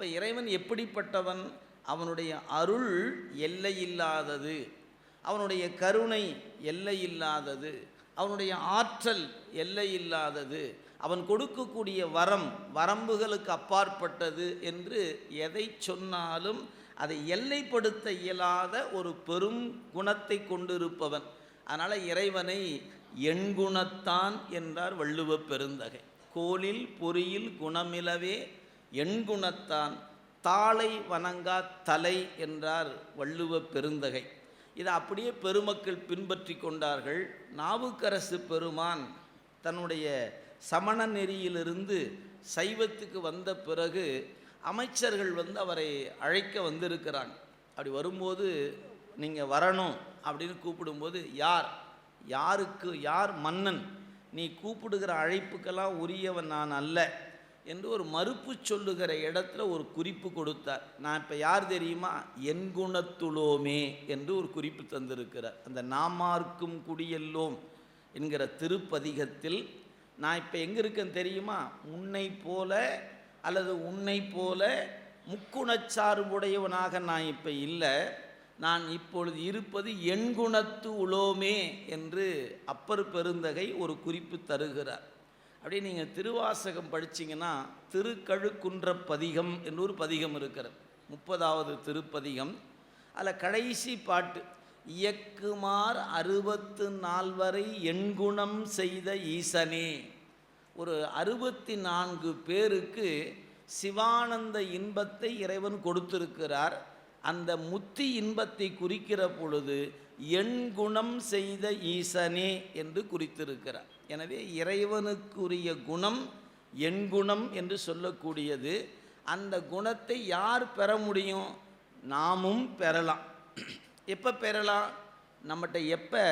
அப்போ இறைவன் எப்படிப்பட்டவன்? அவனுடைய அருள் எல்லையில்லாதது. அவனுடைய கருணை எல்லையில்லாதது. அவனுடைய ஆற்றல் எல்லையில்லாதது. அவன் கொடுக்கக்கூடிய வரம் வரம்புகளுக்கு அப்பாற்பட்டது என்று எதை சொன்னாலும் அதை எல்லைப்படுத்த இயலாத ஒரு பெரும் குணத்தை கொண்டிருப்பவன். அதனால் இறைவனை எண்குணத்தான் என்றார் வள்ளுவ பெருந்தகை. கோலில் பொறியில் குணமிலவே எண்குணத்தான் தாளை வணங்கா தலை என்றார் வள்ளுவ பெருந்தகை. இதை அப்படியே பெருமக்கள் பின்பற்றி கொண்டார்கள். நாவுக்கரசு பெருமான் தன்னுடைய சமண நெறியிலிருந்து சைவத்துக்கு வந்த பிறகு அமைச்சர்கள் வந்து அவரை அழைக்க வந்திருக்கிறாங்க அப்படி வரும்போது நீங்கள் வரணும் அப்படின்னு கூப்பிடும்போது யார்? யாருக்கு? யார் மன்னன்? நீ கூப்பிடுகிற அழைப்புக்கெல்லாம் உரியவன் நான் அல்ல. என்று ஒரு மறுப்பு சொல்லுகிற இடத்துல ஒரு குறிப்பு கொடுத்தார். நான் இப்போ யார் தெரியுமா? என் குணத்துளோமே என்று ஒரு குறிப்பு தந்திருக்கிறார். அந்த நாமார்க்கும் குடியெல்லோம் என்கிற திருப்பதிகத்தில் நான் இப்போ எங்கே இருக்கேன் தெரியுமா? உன்னை போல அல்லது உன்னை போல முக்குணச்சார்புடையவனாக நான் இப்போ இல்லை. நான் இப்பொழுது இருப்பது எண்குணத்து உலோமே என்று அப்பர் பெருந்தகை ஒரு குறிப்பு தருகிறார். அப்படியே நீங்கள் திருவாசகம் படிச்சிங்கன்னா திருக்கழுக்குன்ற பதிகம் என்று ஒரு பதிகம் இருக்கிறது. முப்பதாவது திருப்பதிகம். அதில் கடைசி பாட்டு இயக்குமார் அறுபத்து நால்வரை எண்குணம் செய்த ஈசனே. ஒரு அறுபத்தி நான்கு பேருக்கு சிவானந்த இன்பத்தை இறைவன் கொடுத்திருக்கிறார். அந்த முத்தி இன்பத்தை குறிக்கிற பொழுது எண் குணம் செய்த ஈசனே என்று குறித்திருக்கிறார். எனவே இறைவனுக்குரிய குணம் எண்குணம் என்று சொல்லக்கூடியது. அந்த குணத்தை யார் பெற முடியும்? நாமும் பெறலாம். எப்போ பெறலாம்? நம்மகிட்ட எப்போ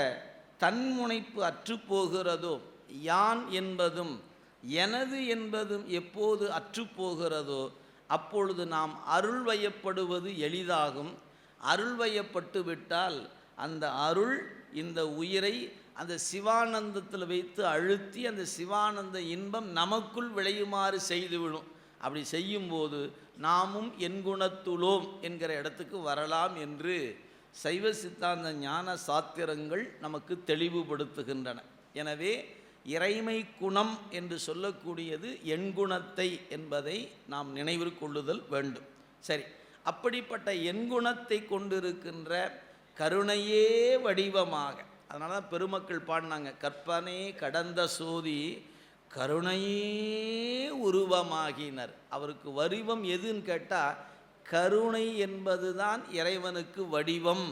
தன்முனைப்பு அற்று போகிறதோ யான் என்பதும் எனது என்பதும் எப்போது அற்றுப்போகிறதோ அப்பொழுது நாம் அருள் வயப்படுவது எளிதாகும். அருள் வயப்பட்டு விட்டால் அந்த அருள் இந்த உயிரை அந்த சிவானந்தத்தில் வைத்து அழுத்தி அந்த சிவானந்த இன்பம் நமக்குள் விளையுமாறு செய்துவிடும். அப்படி செய்யும்போது நாமும் என்குணத்துளோம் என்கிற இடத்துக்கு வரலாம் என்று சைவ சித்தாந்த ஞான சாத்திரங்கள் நமக்கு தெளிவுபடுத்துகின்றன. எனவே இறைமை குணம் என்று சொல்லக்கூடியது எண்குணத்தை என்பதை நாம் நினைவில் கொள்ளுதல் வேண்டும். சரி அப்படிப்பட்ட எண்குணத்தை கொண்டிருக்கின்ற கருணையே வடிவமாக அதனால தான் பெருமக்கள் பாடினாங்க கற்பனை கடந்த சோதி கருணையே உருவமாகினர். அவருக்கு வடிவம் எதுன்னு கேட்டால் கருணை என்பதுதான் இறைவனுக்கு வடிவம்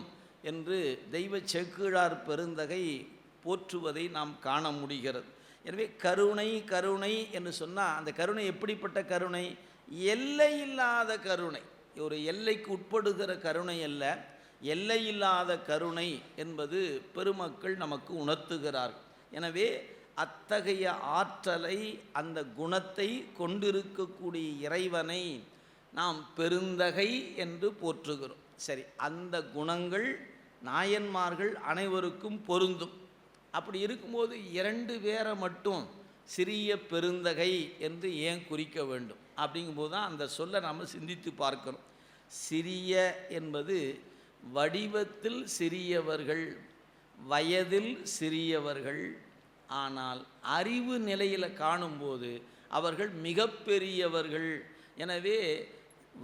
என்று தெய்வ செக்குழார் பெருந்தகை போற்றுவதை நாம் காண முடிகிறது. எனவே கருணை கருணை என்று சொன்னால் அந்த கருணை எப்படிப்பட்ட கருணை? எல்லையில்லாத கருணை. ஒரு எல்லைக்கு உட்படுகிற கருணை அல்ல. எல்லையில்லாத கருணை என்பது பெருமக்கள் நமக்கு உணர்த்துகிறார்கள். எனவே அத்தகைய ஆற்றலை அந்த குணத்தை கொண்டிருக்கக்கூடிய இறைவனை நாம் பெருந்தகை என்று போற்றுகிறோம். சரி அந்த குணங்கள் நாயன்மார்கள் அனைவருக்கும் பொருந்தும். அப்படி இருக்கும்போது இரண்டு பேரை மட்டும் சிறிய பெருந்தகை என்று ஏன் குறிக்க வேண்டும்? அப்படிங்கும்போது தான் அந்த சொல்லை நாம் சிந்தித்து பார்க்கணும். சிறிய என்பது வடிவத்தில் சிறியவர்கள் வயதில் சிறியவர்கள் ஆனால் அறிவு நிலையில் காணும்போது அவர்கள் மிகப்பெரியவர்கள். எனவே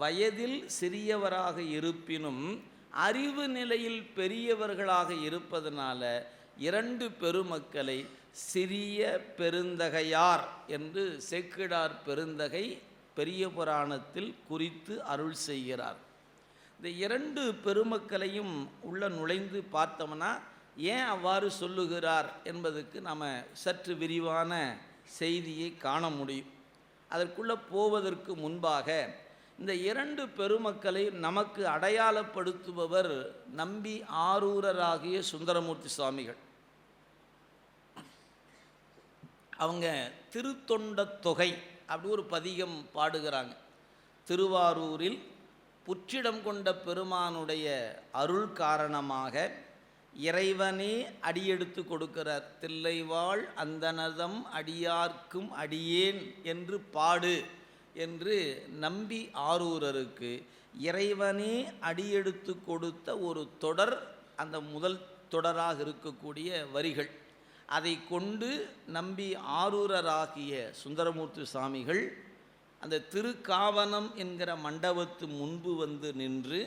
வயதில் சிறியவராக இருப்பினும் அறிவு நிலையில் பெரியவர்களாக இருப்பதனால இரண்டு பெருமக்களை சிறிய பெருந்தகையார் என்று சேக்கிடார் பெருந்தகை பெரிய புராணத்தில் குறித்து அருள் செய்கிறார். இந்த இரண்டு பெருமக்களையும் உள்ள நுழைந்து பார்த்தோம்னா ஏன் அவ்வாறு சொல்லுகிறார் என்பதுக்கு நாம் சற்று விரிவான செய்தியை காண முடியும். அதற்குள்ளே போவதற்கு முன்பாக இந்த இரண்டு பெருமக்களை நமக்கு அடையாளப்படுத்துபவர் நம்பி ஆரூரராகிய சுந்தரமூர்த்தி சுவாமிகள். அவங்க திருத்தொண்ட தொகை அப்படி ஒரு பதிகம் பாடுகிறாங்க. திருவாரூரில் புற்றிடம் கொண்ட பெருமானுடைய அருள் காரணமாக இறைவனே அடியெடுத்து கொடுக்கிறார். தில்லைவாள் அந்தனதம் அடியார்க்கும் அடியேன் என்று பாடு. என்று நம்பி ஆரூரருக்கு இறைவனே அடியெடுத்து கொடுத்த ஒரு தொடர் அந்த முதல் தொடராக இருக்கக்கூடிய வரிகள். அதை கொண்டு நம்பி ஆரூரராகிய சுந்தரமூர்த்தி சுவாமிகள் அந்த திருக்காவனம் என்கிற மண்டபத்து முன்பு வந்து நின்று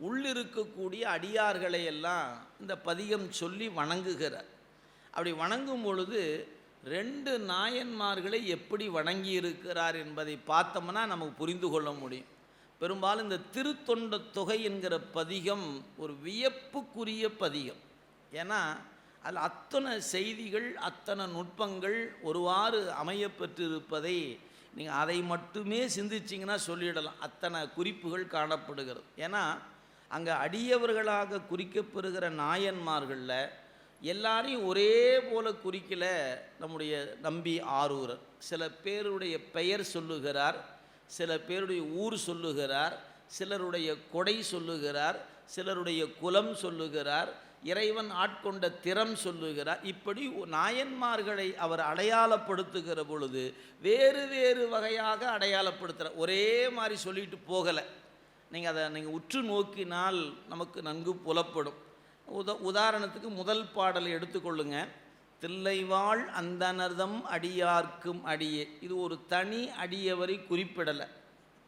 உள்ளிருக்கக்கூடிய அடியார்களை எல்லாம் இந்த பதிகம் சொல்லி வணங்குகிறார். அப்படி வணங்கும் பொழுது ரெண்டு நாயன்மார்களை எப்படி வணங்கி இருக்கிறார் என்பதை பார்த்தோம்னா நமக்கு புரிந்து கொள்ள முடியும். பெரும்பாலும் இந்த திருத்தொண்ட தொகை என்கிற பதிகம் ஒரு வியப்புக்குரிய பதிகம். ஏன்னா அதில் அத்தனை செய்திகள் அத்தனை நுட்பங்கள் ஒருவாறு அமையப்பெற்றிருப்பதை நீங்கள் அதை மட்டுமே சிந்திச்சிங்கன்னா சொல்லிடலாம். அத்தனை குறிப்புகள் காணப்படுகிறது. ஏன்னா அங்கே அடியவர்களாக குறிக்கப்பெறுகிற நாயன்மார்களில் எல்லாரையும் ஒரே போல குறிக்கல நம்முடைய நம்பி ஆரூரர் சில பேருடைய பெயர் சொல்லுகிறார் சில பேருடைய ஊர் சொல்லுகிறார் சிலருடைய கொடை சொல்லுகிறார் சிலருடைய குலம் சொல்லுகிறார் இறைவன் ஆட்கொண்ட திறம் சொல்லுகிறார். இப்படி நாயன்மார்களை அவர் அடையாளப்படுத்துகிற பொழுது வேறு வேறு வகையாக அடையாளப்படுத்துகிறார் ஒரே மாதிரி சொல்லிட்டு போகலை. நீங்கள் அதை நீங்கள் உற்று நோக்கினால் நமக்கு நன்கு புலப்படும். உத உதாரணத்துக்கு முதல் பாடலை எடுத்துக்கொள்ளுங்க. தில்லைவாள் அந்தனர்தம் அடியார்க்கும் அடியே. இது ஒரு தனி அடியவரை குறிப்பிடலை.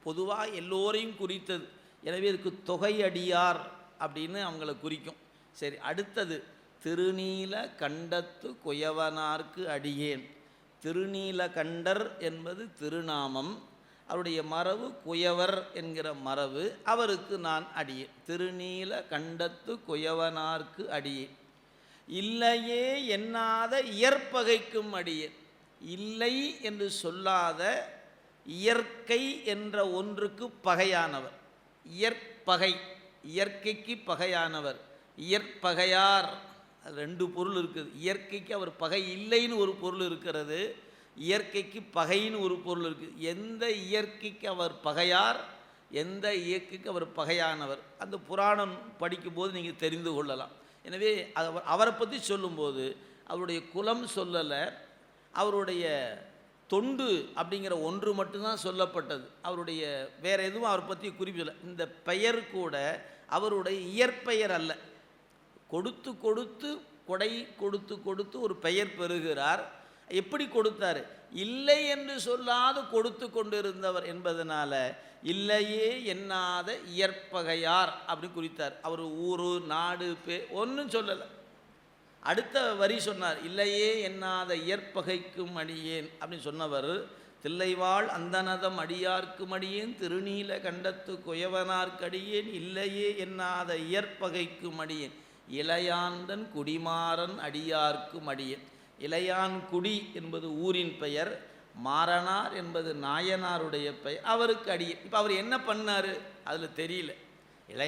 பொதுவாக எல்லோரையும் குறித்தது. எனவே இதுக்கு தொகை அடியார் அப்படின்னு அவங்கள குறிக்கும். சரி அடுத்தது திருநீல கண்டத்து குயவனார்க்கு அடியேன். திருநீல கண்டர் என்பது திருநாமம். அவருடைய மரபு குயவர் என்கிற மரபு அவருக்கு நான் அடியே திருநீல கண்டத்து குயவனார்க்கு அடியே இல்லையே எண்ணாத இயற்பகைக்கும் அடியே இல்லை என்று சொல்லாத இயற்கை என்ற ஒன்றுக்கு பகையானவர். இயற்பகை இயற்கைக்கு பகையானவர். இயற்பகையார் ரெண்டு பொருள் இருக்குது. இயற்கைக்கு அவர் பகை இல்லைன்னு ஒரு பொருள் இருக்கிறது. இயற்கைக்கு பகைன்னு ஒரு பொருள் இருக்குது எந்த இயற்கைக்கு அவர் பகையார் எந்த இயற்கைக்கு அவர் பகையானவர் அந்த புராணம் படிக்கும்போது நீங்கள் தெரிந்து கொள்ளலாம். எனவே அவர் அவரை பற்றி சொல்லும்போது அவருடைய குலம் சொல்லலை அவருடைய தொண்டு அப்படிங்கிற ஒன்று மட்டும்தான் சொல்லப்பட்டது. அவருடைய வேறு எதுவும் அவரை பற்றி குறிப்பிடல இந்த பெயர் கூட அவருடைய இயற்பெயர் அல்ல. கொடுத்து கொடுத்து கொடை கொடுத்து கொடுத்து ஒரு பெயர் பெறுகிறார். எப்படி கொடுத்தாரு? இல்லை என்று சொல்லாது கொடுத்து கொண்டிருந்தவர் என்பதனால இல்லையே எண்ணாத இயற்பகையார் அப்படி குறித்தார். அவர் ஊர் நாடு பே ஒன்றும் சொல்லலை. அடுத்த வரி சொன்னார் இல்லையே எண்ணாத இயற்பகைக்கும் அடியேன் அப்படின்னு சொன்னவர் தில்லைவாள் அந்தனதம் அடியார்க்கும் அடியேன் திருநீல கண்டத்து குயவனார்க்கடியேன் இல்லையே எண்ணாத இயற்பகைக்கும் அடியேன் இளையாந்தன் குடிமாறன் அடியார்க்கும் அடியேன். இளையான்குடி என்பது ஊரின் பெயர் மாறனார் என்பது நாயனாருடைய பெயர் அவருக்கு அடியே இப்போ அவர் என்ன பண்ணார்? அதில் தெரியல. இளையா